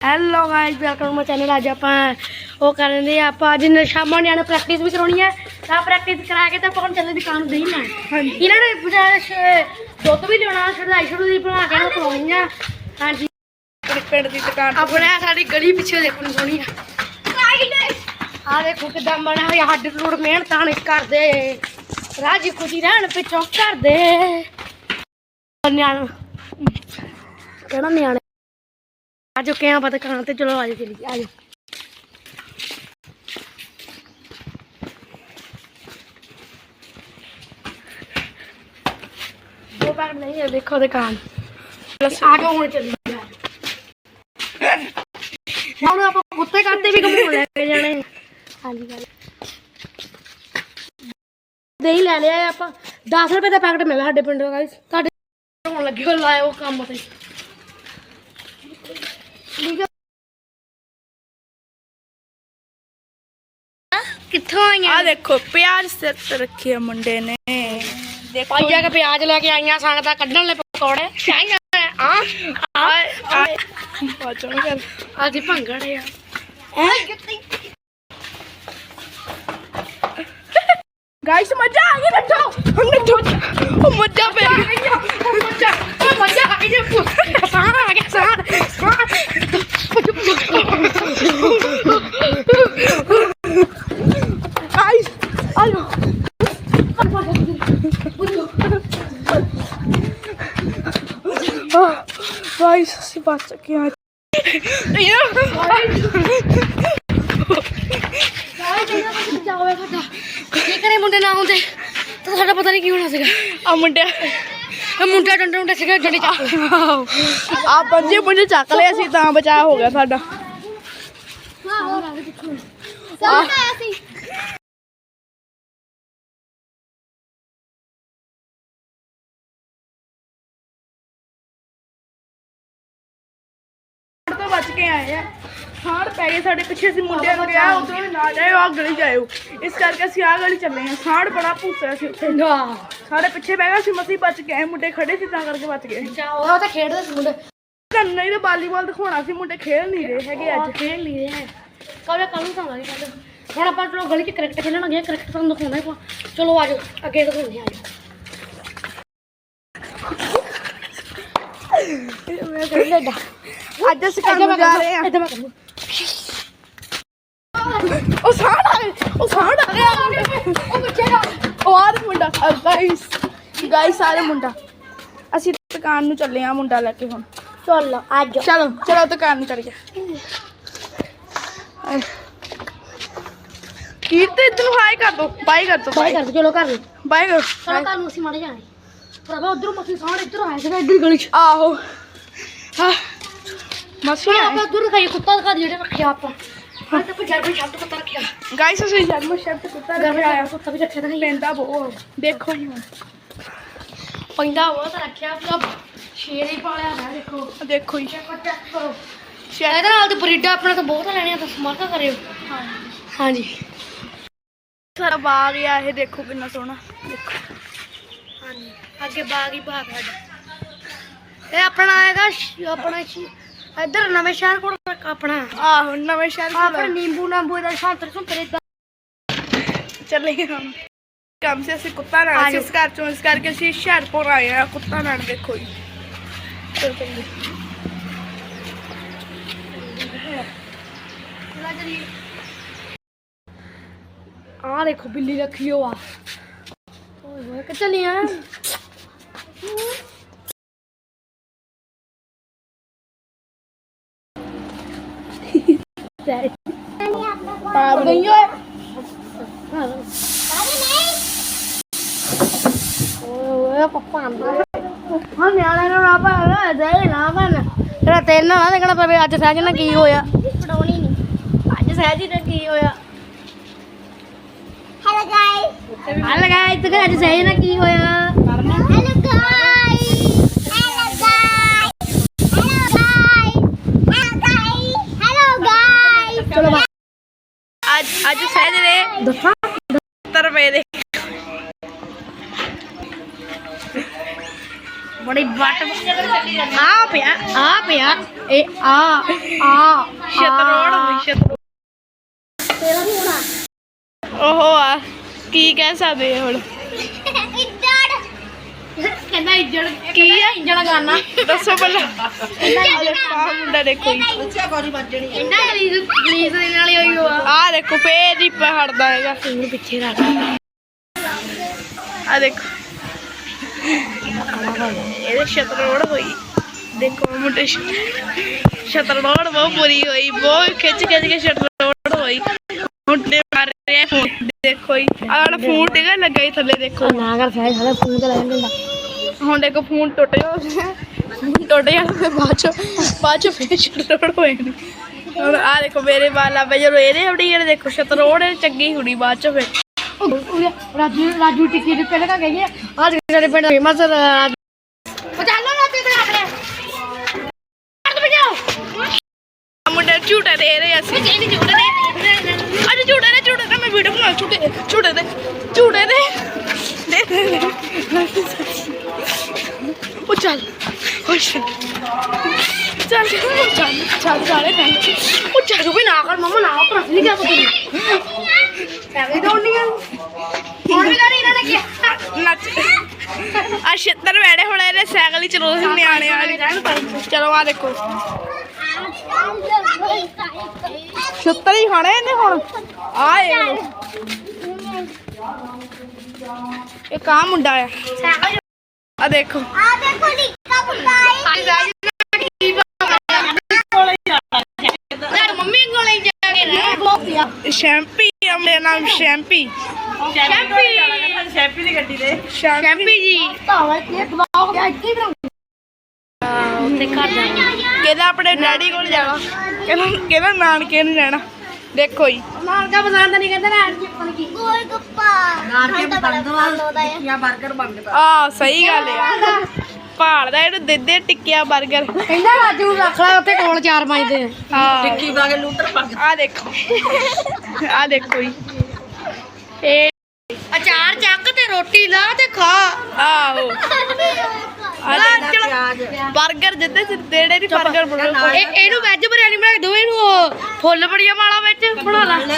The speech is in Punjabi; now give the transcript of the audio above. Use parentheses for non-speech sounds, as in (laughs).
Hello guys welcome my channel ਅੱਜ ਆਪਾਂ ਉਹ ਕਰਨ ਦੇ ਆਪਾਂ ਅੱਜ ਨ- ਸ਼ਾਮਾਂ ਨਿਆਣੇ ਪ੍ਰੈਕਟਿਸ ਵੀ ਕਰਾਉਣੀ ਹੈ। ਤਾਂ ਪ੍ਰੈਕਟਿਸ ਕਰਾ ਕੇ ਤਾਂ ਆਪਾਂ ਹੁਣ ਚੱਲੇ ਦੁਕਾਨ ਨੂੰ ਦੇਈ ਨਾ ਇਹਨਾਂ ਨੇ ਬਜ਼ਾਰ ਦੁੱਧ ਵੀ ਲਿਆਉਣਾ ਛੜਾਈ ਛੜੂ ਦੀ ਬਣਾ ਕੇ ਉਹ ਆ। ਹਾਂਜੀ। ਪਿੰਡ ਦੀ ਦੁਕਾਨ ਆਪਣੇ ਸਾਡੀ ਗਲੀ ਪਿੱਛੇ ਦੇਖੋ ਨੀ ਸੋਹਣੀ ਆ। ਆ ਦੇਖੋ ਕਿਦਾਂ ਬਣਾ ਹੋਇਆ ਹੱਡ ਰੋੜ ਮਿਹਨਤਾਂ ਨਹੀਂ ਕਰਦੇ। ਰਾਜੀ ਖੁਸ਼ੀ ਰਹਿਣ ਪਿੱਛੋਂ ਕਰਦੇ। ਨਿਆਣ ਕਿਹੜਾ ਨਿਆਣੇ? ਆ ਚੁੱਕੇ ਆ ਦੁਕਾਨ ਤੇ ਚਲੋ ਆਜੋ ਚਲੀ ਆਜੋ ਦੋ ਪੈਰ ਨਹੀਂ ਹੈ, ਦੇਖੋ ਦੁਕਾਨ ਆ ਜਾਓ, ਹੁਣ ਚੱਲੀ ਹੁਣ ਆਪਾਂ ਕੁੱਤੇ ਕਾਤੇ ਵੀ ਘੁੰਮਣ ਲੈ ਕੇ ਜਾਣੇ। ਹਾਂਜੀ ਗੱਲ ਦਹੀਂ ਲੈ ਲਿਆ ਆਪਾਂ। 10 ਰੁਪਏ ਦਾ ਪੈਕਟ ਮਿਲਿਆ ਸਾਡੇ ਪਿੰਡੋਂ ਗਾਇਸ ਤੁਹਾਡੇ ਹੋਣ ਲੱਗੇ ਹੋ ਲਾਏ ਉਹ ਕੰਮ ਤੇ। ਕਿੱਥੋਂ ਆਈਆਂ? ਆ ਦੇਖੋ ਪਿਆਜ਼ ਸਿਰ ਤੇ ਰੱਖੀ ਆ ਮੁੰਡੇ ਨੇ। ਦੇਖੋ। ਪਾਈਆ ਕੇ ਪਿਆਜ਼ ਲੈ ਕੇ ਆਈਆਂ ਸੰਗਤਾਂ ਕੱਢਣ ਲੈ ਪਕੌੜੇ। ਚਾਹੀਆਂ ਆ ਆ ਆ ਬਾਚੋ ਕਰ ਅੱਜ ਭੰਗੜੇ ਆ। ਗਾਇਸ ਮਜ਼ਾ ਆ ਗਿਆ ਨੱਠੋ ਨੱਠੋ ਮਜ਼ਾ ਪੈ ਗਿਆ ਉਹ ਮੱਝਾ ਉਹ ਮੱਝਾ ਆ ਗਿਆ ਸਾਹ ਆ ਗਿਆ ਸਾਹ ਗਾਇਸ ਆਲੋ ਗਾਇਸ ਅਸੀਂ ਬਚ ਚੁੱਕੇ ਹਾਂ ਜਾਵੇ ਸਾਡਾ ਕੀ ਕਰੇ ਮੁੰਡੇ ਨਾ ਹੁੰਦੇ ਤਾਂ ਸਾਡਾ ਪਤਾ ਨਹੀਂ ਕੀ ਹੋਣਾ ਸੀਗਾ ਆ ਮੁੰਡੇ ਇਹ ਮੁੰਡਾ ਡੰਡੇ ਹੁੰਦੇ ਸੀਗੇ ਜੜੀ ਚੱਕ ਆ ਪੰਜੇ ਮੁੰਡੇ ਚੱਕ ਲਏ ਅਸੀਂ ਤਾਂ ਬਚਾਅ ਹੋ ਗਿਆ ਸਾਡਾ ਬਚ ਕੇ ਆਏ ਆ। ਸਾੜ ਪੈ ਗਏ ਸਾਡੇ ਪਿੱਛੇ ਅਸੀਂ ਮੁੰਡਿਆਂ ਨੂੰ ਕਿਹਾ ਉਧਰੋਂ ਵੀ ਨਾ ਜਾਇਓ ਆ ਗਲੀ ਜਾਇਓ। ਇਸ ਕਰਕੇ ਅਸੀਂ ਆ ਗਲੀ ਚੱਲੇ ਆ। ਸਾੜ ਬੜਾ ਭੂਸਿਆ ਸੀ ਉੱਥੇ। ਨਾ। ਸਾਡੇ ਪਿੱਛੇ ਬਹਿ ਗਿਆ ਸੀ ਮਸੀ ਬਚ ਗਏ ਮੁੰਡੇ ਖੜੇ ਸੀ ਤਾਂ ਕਰਕੇ ਬਚ ਗਏ। ਉਹ ਤਾਂ ਖੇਡਦੇ ਸੀ ਮੁੰਡੇ। ਤੁਹਾਨੂੰ ਨਹੀਂ ਤਾਂ ਵਾਲੀਬਾਲ ਦਿਖਾਉਣਾ ਸੀ ਮੁੰਡੇ ਖੇਡ ਨਹੀਂ ਰਹੇ ਹੈਗੇ ਅੱਜ। ਖੇਡ ਲਈ ਰਹੇ। ਕੱਲ ਕੱਲ ਨੂੰ ਸਾਂਗੇ ਕੱਲ ਹੁਣ ਆਪਾਂ ਚਲੋ ਗਲੀ 'ਚ ਕ੍ਰਿਕਟ ਖੇਡਣ ਲੱਗੇ ਕ੍ਰਿਕਟ ਤੁਹਾਨੂੰ ਦਿਖਾਉਣਾ ਹੀ ਪਾ ਚਲੋ ਆਜੋ ਅੱਗੇ ਦਿਖਾਉਂਦੇ ਆਜੋ ਮੈਂ ਕਹਿੰਦਾ ਅੱਜ ਕੰਮ ਜਾ ਰਹੇ ਆ ਇੱਧਰ ਮੈਂ ਕਰੂੰ। ਉਹ ਸਾੜ ਆ ਗਏ ਉਹ ਸਾੜ ਆ ਗਿਆ ਉਹ ਬੱਚੇ ਦਾ ਉਹ ਆ ਰਿਹਾ ਮੁੰਡਾ। ਗਾਇਸ ਗਾਇਸ ਸਾਰੇ ਮੁੰਡਾ। ਅਸੀਂ ਦੁਕਾਨ ਨੂੰ ਚੱਲੇ ਆ ਮੁੰਡਾ ਲੈ ਕੇ ਹੁਣ। ਚਲੋ ਆਜੋ ਚਲੋ ਚਲੋ ਦੁਕਾਨ ਨੂੰ ਚੱਲੀਏ। ਕੀਰਤ ਇੱਧਰ ਨੂੰ ਹਾਈ ਕਰ ਦੋ। ਬਾਈ ਕਰ ਦੋ ਬਾਈ ਕਰ ਦਿਓ, ਚਲੋ ਕਰ ਲਓ। ਬਾਈ ਕਰ ਚਲੋ ਕੱਲ ਨੂੰ ਅਸੀਂ ਮਾੜੇ ਜਾਣੇ। ਭਰਾਵਾ ਉਧਰੋਂ ਮੱਛੀ ਸਾਹ ਇੱਧਰ ਆਇਆ ਸੀਗਾ ਇੱਧਰ ਗਲੀ 'ਚ। ਆਹੋ। ਹਾਂ ਮਸੀ ਆਪਾਂ ਉਧਰ ਦਿਖਾਈਏ ਕੁੱਤਾ ਦਿਖਾ ਦਿਓ ਜਿਹੜਾ ਰੱਖਿਆ ਆਪਾਂ। ਹਾਂ ਤਾਂ ਵਿੱਚ ਛੱਡ ਕੁੱਤਾ ਰੱਖਿਆ। ਗਾਇਸ ਅਸੀਂ ਜਨਮ ਸ਼ਬਦ ਕੁੱਤਾ ਰੱਖਿਆ। ਕੁੱਤਾ ਵੀ ਰੱਖਿਆ ਤਾਂ ਲੈਂਦਾ ਬੋ ਦੇਖੋ ਜੀ ਹੁਣ। ਪੈਂਦਾ ਉਹ ਤਾਂ ਰੱਖਿਆ ਪੂਰਾ ਸ਼ੇਰ ਹੀ ਪਾਲਿਆ ਹੈ ਦੇਖੋ। ਦੇਖੋ ਜੀ। ਚੈੱਕ ਕਰੋ। ਸ਼ਾਇਦ ਇਹਦੇ ਨਾਲ ਤੇ ਬਰੀਡਾ ਆਪਣਾ ਤਾਂ ਬਹੁਤ ਲੈਣੇ ਆ ਤਾਂ ਸਮਾਰਕਾ ਕਰਿਓ। ਹਾਂਜੀ। ਸਾਡਾ ਬਾਗ ਆ ਇਹ ਦੇਖੋ ਕਿੰਨਾ ਸੋਹਣਾ। ਦੇਖੋ। ਹਾਂਜੀ। ਅੱਗੇ ਬਾਗ ਹੀ ਬਾਗ ਸਾਡਾ। ਇਹ ਆਪਣਾ ਆਏਗਾ ਆਪਣਾ ਇੱਧਰ ਨਵੇਂ ਸ਼ਹਿਰ ਕੋਲ ਤੱਕ ਆਪਣਾ। ਆਹੋ ਨਵੇਂ ਸ਼ਹਿਰ ਆਪਣਾ ਨਿੰਬੂ ਨਾਂਬੂ ਦਾ ਸੰਤਰ ਸੰਤਰ ਇਦਾਂ ਚੱਲੇ ਹਮ ਕੰਮ ਸੇ ਅਸੀਂ ਕੁੱਤਾ ਸੀ ਇਸ ਘਰ ਚੋਂ ਇਸ ਕਰਕੇ ਅਸੀਂ ਹੁਸ਼ਿਆਰਪੁਰ ਆਏ ਆ ਕੁੱਤਾ ਲੈਣ ਦੇਖੋ ਜੀ। ਚਲੋ ਆ ਦੇਖੋ ਬਿੱਲੀ ਰੱਖੀ ਹੋ ਆ। ਓਏ ਹੋਏ ਕਿ ਚਲੀਆਂ? ਪਾਪ ਨਹੀਂ ਓਏ ਓਏ ਪਪਾ ਅੰਦਰ ਹਾਂ ਨਿਆਣਾ ਨੂੰ ਨਾ ਪਾ ਦੇ ਨਾ ਬਣ ਤੇਰਾ ਤੇਲ ਨਾ ਦੇਖਣਾ ਪਵੇ ਅੱਜ ਸਹਿਜ ਨਾਲ ਕੀ ਹੋਇਆ ਪੜਾਉਣੀ ਨਹੀਂ ਅੱਜ ਸਹਿਜ ਨਾਲ ਕੀ ਹੋਇਆ ਹੈਲੋ ਗਾਇਸ ਹੈਲੋ ਗਾਇਸ ਤੇ ਅੱਜ ਸਹਿਜ ਨਾਲ ਕੀ ਹੋਇਆ hello guys hello guys hello guys ਚਲੋ ਅੱਜ ਅੱਜ ਸਹਿਜ ਨੇ ਦੱਸਾਂ? 70 ਰੁਪਏ ਦੇ ਬੜੀ ਵੱਟ ਆ ਪਿਆ ਆ ਪਿਆ। ਇਹ ਆ ਆ ਸ਼ਤਰੋੜ ਹੋਈ ਸ਼ਤਰੋੜ ਤੇਰਾ ਹੋਣਾ। ਓਹੋ ਆ ਕੀ ਕਹਿ ਸਕਦੇ ਹੁਣ? (laughs) ਕਹਿੰਦਾ ਇੰਜਣ ਕੀ ਆ? ਇੰਜਣ ਗਾਣਾ ਦੱਸੋ ਪਹਿਲਾਂ। ਦੇਖੋ ਆਹ ਮੁੰਡਾ ਦੇਖੋ ਜੀ। ਕਹਿੰਦਾ ਗਲੀਜ਼ ਗਲੀਜ਼ ਦੇ ਨਾਲ ਹੀ ਹੋਈ ਹੋਆ। ਆ ਦੇਖੋ ਫੇਰ ਹੀ ਪਹਾੜਦਾ ਹੈਗਾ। ਤੂੰ ਪਿੱਛੇ ਰੱਖ। ਆ ਦੇਖੋ। ਇਹਦੇ ਸ਼ਤਰੋੜ ਹੋਈ। ਦੇਖੋ ਮੁੰਡੇ ਸ਼ਤਰੋੜ ਬਹੁਤ ਬੁਰੀ ਹੋਈ। ਬਹੁਤ ਖਿੱਚ ਖਿੱਚ ਕੇ ਸ਼ਤਰੋੜ ਹੋਈ। ਮੁੰਡੇ ਫੋਨ ਦੇਖੋ ਜੀ। ਆਹ ਵਾਲਾ ਫੋਨ ਟਿਕਾ ਲੱਗਾ ਹੀ ਥੱਲੇ ਦੇਖੋ। ਨਾ ਕਰ ਸਾਇਦ ਸਾਲੇ ਫੋਨ ਤੇ ਲੈ ਜਾਂਦਾ ਹੁਣ ਦੇਖੋ ਫੋਨ ਟੁੱਟ ਗਿਆ। ਫੋਨ ਟੁੱਟ ਗਿਆ ਤੇ ਬਾਅਦ ਚ ਬਾਅਦ ਚ ਫੇਰ ਸ਼ਤਰੋੜ ਹੋਏ ਨੇ। ਹੁਣ ਆ ਦੇਖੋ ਮੇਰੇ ਵਾਲਾ ਬਈ ਜਦੋਂ ਇਹਦੇ ਆਪਣੀ ਇਹਦੇ ਦੇਖੋ ਸ਼ਤਰੋੜ ਇਹ ਚੰਗੀ ਹੁਣੀ ਬਾਅਦ ਚ ਫੇਰ। ਉਹਦੇ ਰਾਜੂ ਰਾਜੂ ਟਿੱਕੀ ਦੇ ਪਿੰਡ ਕਾ ਗਈ ਆ। ਅੱਜ ਸਾਡੇ ਪਿੰਡ ਫੇਮਸ ਤੇ ਆਪਣੇ। ਮੁੰਡੇ ਝੂਟੇ ਦੇ ਰਹੇ ਅਸੀਂ। ਮੈਂ ਝੂਟੇ ਝੂਟੇ ਦੇ ਝੂਟੇ ਦੇ। ਦੇ ਦੇ ਉਹ ਚੱਲ ਉਹ ਚੱਲ। ਚੱਲ ਚੱਲ ਚੱਲ ਚੱਲ, ਚਾਲੇ ਉਹ ਚੱਲ ਵੀ ਨਾ ਕਰ, ਮਮਾ ਨਾ ਪਰ ਨਹੀਂ ਕਿਹਾ ਤੂੰ ਐਵੇਂ ਤਾਂ ਨਹੀਂ ਹੁਣ ਵੀ ਨਹੀਂ ਇਹਨਾਂ ਨੇ ਕਿਹਾ। ਨੱਚ ਆ ਛਿੱਤਰ ਵੜੇ ਹੁਣ ਇਹਦੇ ਸਾਈਕਲ ਹੀ ਚਲਾਉਂਦੇ ਸੀ ਨਿਆਣੇ ਵਾਲੀ। ਚਲੋ ਆ ਦੇਖੋ। ਛਿੱਤਰ ਹੀ ਖਾਣੇ ਇਹਨੇ ਹੁਣ? ਆ ਇਹ ਕਾ ਮੁੰਡਾ ਆ? ਆ ਦੇਖੋ। ਆ ਦੇਖੋ ਨਿੱਕਾ ਮੁੰਡਾ ਹੈ ਮੰਮੀ ਕੋਲੇ ਜਾ ਕੇ ਰਹਿ ਸ਼ੈਂਪੀ ਆ ਮੇਰਾ ਨਾਮ ਸ਼ੈਂਪੀ। ਸ਼ੈਂਪੀ। ਸ਼ੈਂਪੀ। ਦੀ ਗੱਡੀ ਦੇ। ਸ਼ੈਂਪੀ। ਜੀ। ਭਾਵੇਂ ਕਿ ਬਲੌਗ ਗਿਆ ਇੱਥੇ ਬਣਾਉਂ ਉੱਥੇ ਘਰ ਜਾਣਾ। ਕਹਿੰਦਾ ਆਪਣੇ ਡੈਡੀ ਕੋਲ ਜਾਣਾ। ਕਹਿੰਦਾ ਕਹਿੰਦਾ ਨਾਨਕੇ ਨੂੰ ਜਾਣਾ ਦੇਖੋ ਜੀ। ਨਾਨਕਾ ਪਸੰਦ ਨਹੀਂ ਕਹਿੰਦਾ ਨਾ ਅੱਜ ਪਨ ਕੀ? ਗੋਲ ਗੱਪਾ। ਨਾਨਕੇ ਪਸੰਦ ਆ ਆ ਸਹੀ ਗੱਲ ਆ। ਭਾਲਦਾ ਇਹਨੂੰ ਦਿੰਦੇ ਟਿੱਕਿਆ 버ਗਰ ਕਹਿੰਦਾ ਰਾਜੂ ਰੱਖ ਲੈ ਉੱਥੇ ਕੋਲ ਚਾਰ ਪੰਜ ਦੇ ਹਾਂ। ਟਿੱਕੀ ਪਾ ਕੇ ਲੂਟਰ ਪਾ ਆ ਦੇਖੋ। ਆ ਦੇਖੋ ਜੀ। ਇਹ ਅਚਾਰ ਚੱਕ ਤੇ ਰੋਟੀ ਲਾ ਤੇ ਖਾ। ਆਹੋ। 버ਗਰ ਜਿੱਦੇ ਦੇੜੇ ਦੀ 버ਗਰ ਬਣੋ ਇਹ ਇਹਨੂੰ ਵੈਜ ਬਿਰਿਆਨੀ ਬਣਾ ਕੇ ਦੋ ਇਹਨੂੰ ਫੁੱਲ ਬੜੀਆਂ ਵਾਲਾ ਵਿੱਚ ਬਣਾ ਲਾ।